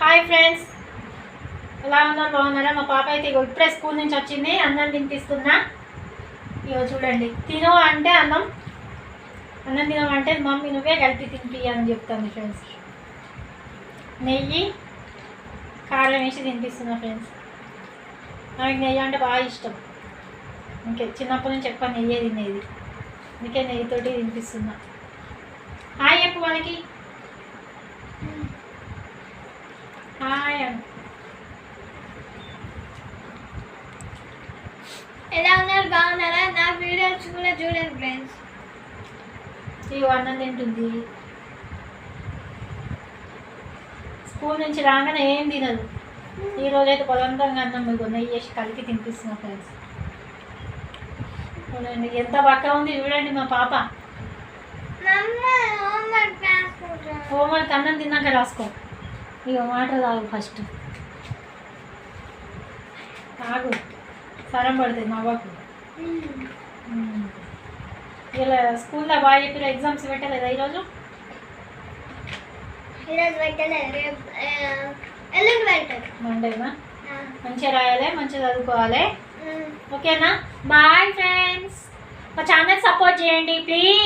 Hi friends ఎలా ఉన్నారు? బాగున్నారా? మా పాప అయితే ఇగో ఇప్పుడే స్కూల్ నుంచి వచ్చింది. అన్నం తినిపిస్తున్నా. ఇగో చూడండి. తిను అంటే అన్నం. అన్నం తినమంటే మమ్మీ నువ్వే కలిపి తినిపియ్యని అని చెప్తాను ఫ్రెండ్స్ నెయ్యి కారం వేసి తినిపిస్తున్నా ఫ్రెండ్స్ నాకు నెయ్యి అంటే బాగా ఇష్టం. ఇంకే చిన్నప్పటి నుంచి ఎక్కువ నెయ్యే తినేది. అందుకే నెయ్యితోటి తినిపిస్తున్నా. హాయ్ చెప్పు వాళ్ళకి హాయ్ అను ఎలా ఉన్నారు? బాగున్నారా? నా వీడియోస్ కూడా చూడండి ఫ్రెండ్స్. ఇగో అన్నం తింటుంది. స్కూల్ నుంచి రాగానే ఏం తినదు. ఈ రోజైతే బలవంతంగా అన్నం మీకు నెయ్యి వేసి కలిపి తినిపిస్తున్నా ఫ్రెండ్స్. చూడండి ఎంత బక్క ఉంది చూడండి మా పాప. హోంవర్క్ అన్నం తిన్నాక రాసుకో. ఇక వాటర్ తాగు ఫస్ట్. తాగు. సరం పడుతుంది మా బాబు ఇలా స్కూల్లో బాగా చెప్పిన ఎగ్జామ్స్ పెట్టలేదా ఈరోజు ఈరోజు పెట్టలేదు రేపు ఎల్లుండి పెట్టదు మండేనా మంచిగా రాయాలి మంచిగా చదువుకోవాలి. ఓకేనా బాయ్ ఫ్రెండ్స్ మా ఛానల్ సపోర్ట్ చేయండి ప్లీజ్